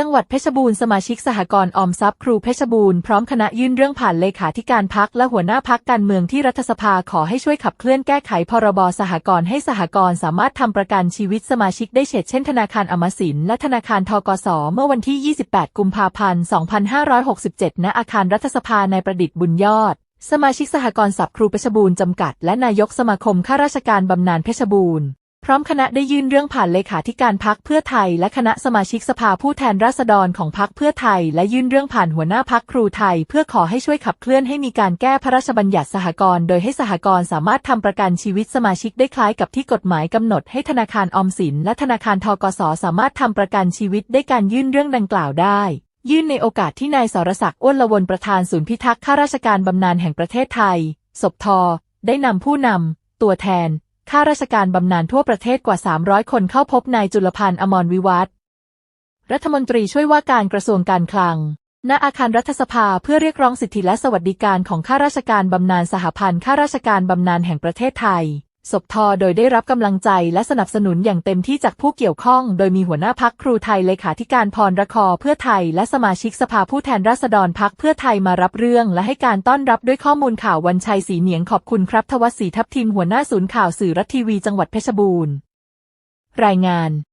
จังหวัดเพชรบูรณ์สมาชิกสหกรณ์ออมทรัพย์ครูเพชรบูรณ์พร้อมคณะยื่นเรื่องผ่านเลขาธิการพักและหัวหน้าพักการเมืองที่รัฐสภาขอให้ช่วยขับเคลื่อนแก้ไขพรบสหกรณ์ให้สหกรณ์สามารถทำประกันชีวิตสมาชิกได้เช่นเช่นธนาคารอมสินและธนาคารทกสเมื่อวันที่ 28 กุมภาพันธ์ 2567 ณ อาคารรัฐสภาในประดิษฐ์บุญยอด สมาชิกสหกรณ์สับครูเพชรบูรณ์จำกัด และนายกสมาคมข้าราชการบำนาญเพชรบูรณ์ พร้อมคณะได้ยื่นเรื่องผ่านเลขาธิการพักเพื่อไทย และคณะสมาชิกสภาผู้แทนราษฎรของพักเพื่อไทย และยื่นเรื่องผ่านหัวหน้าพักครูไทย เพื่อขอให้ช่วยขับเคลื่อนให้มีการแก้พระราชบัญญัติสหกรณ์โดยให้สหกรณ์สามารถทำประกันชีวิตสมาชิกได้คล้ายกับที่กฎหมายกำหนดให้ธนาคารออมสิน และธนาคารทกสสามารถทำประกันชีวิตได้การยื่นเรื่องดังกล่าวได้ยื่นในโอกาสที่นายสรศักดิ์อ้วนละวนประธานศูนย์พิทักษ์ข้าราชการบำนาญแห่งประเทศไทยศพทอได้นำผู้นำตัวแทน ข้าราชการบำนาญทั่วประเทศกว่า 300 คนเข้าพบนายจุลพันธ์อมรวิวัฒรัฐมนตรีช่วยว่าการกระทรวงการคลัง ณ อาคารรัฐสภาเพื่อเรียกร้องสิทธิและสวัสดิการของข้าราชการบำนาญสหพันธ์ข้าราชการบำนาญแห่งประเทศไทย ศพทอโดยได้รับกำลังใจและสนับสนุนอย่างเต็มที่จากผู้เกี่ยวข้อง โดยมีหัวหน้าพักครูไทยเลขาธิการพรระคอเพื่อไทย และสมาชิกสภาผู้แทนราษฎรพักเพื่อไทยมารับเรื่อง และให้การต้อนรับด้วยข้อมูลข่าววันชัยศรีเหนียงขอบคุณครับทวศรีทัพทิมหัวหน้าศูนย์ข่าวสื่อรัฐทีวีจังหวัดเพชรบูรณ์ รายงาน